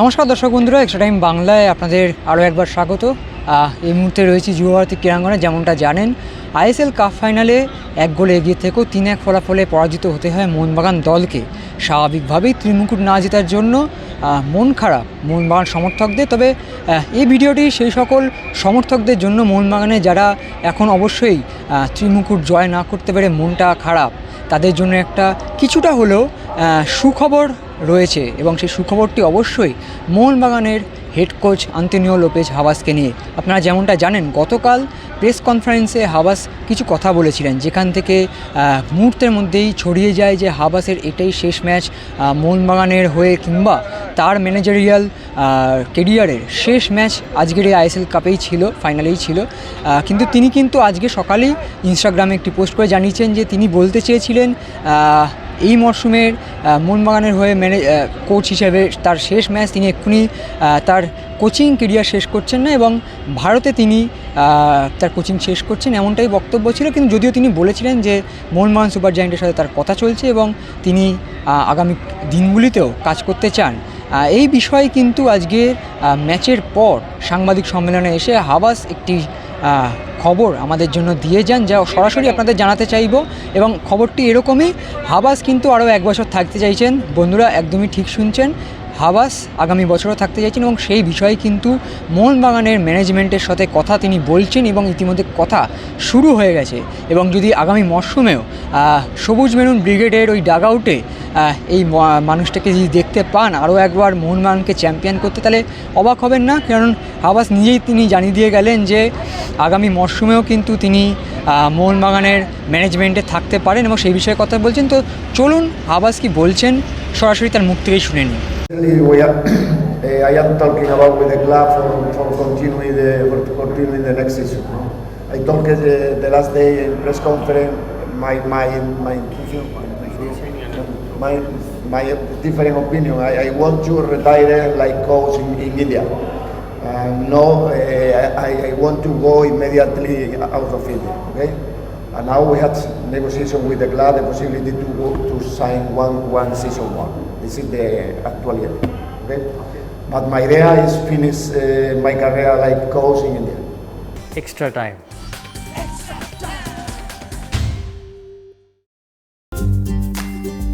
নমস্কার দর্শক বন্ধুরা এক্সট্রা টাইম বাংলায় আপনাদের আরও একবার স্বাগত। এই মুহূর্তে রয়েছি যুবভারতী ক্রীড়াঙ্গনে, যেমনটা জানেন, আইএসএল কাপ ফাইনালে এক গোলে এগিয়ে থেকেও তিন এক ফলাফলে পরাজিত হতে হয় মোহনবাগান দলকে। স্বাভাবিকভাবেই ত্রিমুকুট না জেতার জন্য মন খারাপ মোহনবাগান সমর্থকদের। তবে এই ভিডিওটি সেই সকল সমর্থকদের জন্য মোহনবাগানে যারা এখন অবশ্যই ত্রিমুকুট জয় না করতে পেরে মনটা খারাপ, তাদের জন্য একটা কিছুটা হলেও সুখবর রয়েছে এবং সেই সুখবরটি অবশ্যই মোহনবাগানের হেড কোচ আন্তনিও লোপেজ হাবাসকে নিয়ে। আপনারা যেমনটা জানেন, গতকাল প্রেস কনফারেন্সে হাবাস কিছু কথা বলেছিলেন, যেখান থেকে মুহূর্তের মধ্যেই ছড়িয়ে যায় যে হাবাসের এটাই শেষ ম্যাচ মোহনবাগানের হয়ে কিংবা তার ম্যানেজারিয়াল কেরিয়ারের শেষ ম্যাচ আজকের এই আইএসএল কাপেই ছিল ফাইনালেই ছিল। কিন্তু তিনি কিন্তু আজকে সকালেই ইনস্টাগ্রামে একটি পোস্ট করে জানিয়েছেন যে তিনি বলতে চেয়েছিলেন এই মরশুমের মোহনবাগানের হয়ে ম্যানে কোচ হিসেবে তার শেষ ম্যাচ তিনি এক্ষুনি তার কোচিং কেরিয়ার শেষ করছেন না এবং ভারতে তিনি তার কোচিং শেষ করছেন এমনটাই বক্তব্য ছিল। কিন্তু যদিও তিনি বলেছিলেন যে মোহনবাগান সুপার জায়েন্টের সাথে তার কথা চলছে এবং তিনি আগামী দিনগুলিতেও কাজ করতে চান। এই বিষয়ে কিন্তু আজকে ম্যাচের পর সাংবাদিক সম্মেলনে এসে হাবাস একটি খবর আমাদের জন্য দিয়ে যান, যা সরাসরি আপনাদের জানাতে চাইব। এবং খবরটি এরকমই, হাবাস কিন্তু আরও এক বছর থাকতে চাইছেন। বন্ধুরা একদমই ঠিক শুনছেন, হাবাস আগামী বছরও থাকতে চাইছেন এবং সেই বিষয়ে কিন্তু মোহনবাগানের ম্যানেজমেন্টের সাথে কথা তিনি বলছেন এবং ইতিমধ্যে কথা শুরু হয়ে গেছে। এবং যদি আগামী মরশুমেও সবুজ মেরুন ব্রিগেডের ওই ডাগ আউটে এই মানুষটাকে যদি দেখতে পান আরও একবার মোহনবাগানকে চ্যাম্পিয়ন করতে তাহলে অবাক হবেন না? কারণ হাবাস নিজেই তিনি জানিয়ে দিয়ে গেলেন যে আগামী মরশুমেও কিন্তু তিনি মোহনবাগানের ম্যানেজমেন্টে থাকতে পারেন এবং সেই বিষয়ে কথা বলছেন। তো চলুন হাবাস কি বলছেন? সরাসরি তার মুখ থেকেই শুনে নিন I am talking about with the club for, for continuing the for continuing the next season. I talked the, the last day in press conference my my my my my different opinion. I, I want to retire like coach in, in India. Um, no, eh, I, I want to go immediately out of India. Okay, and now we had negotiation with the club the possibility to go to sign one one season one. This is the actuality. Okay, but my idea is finish uh, my career like coach in India. Extra time.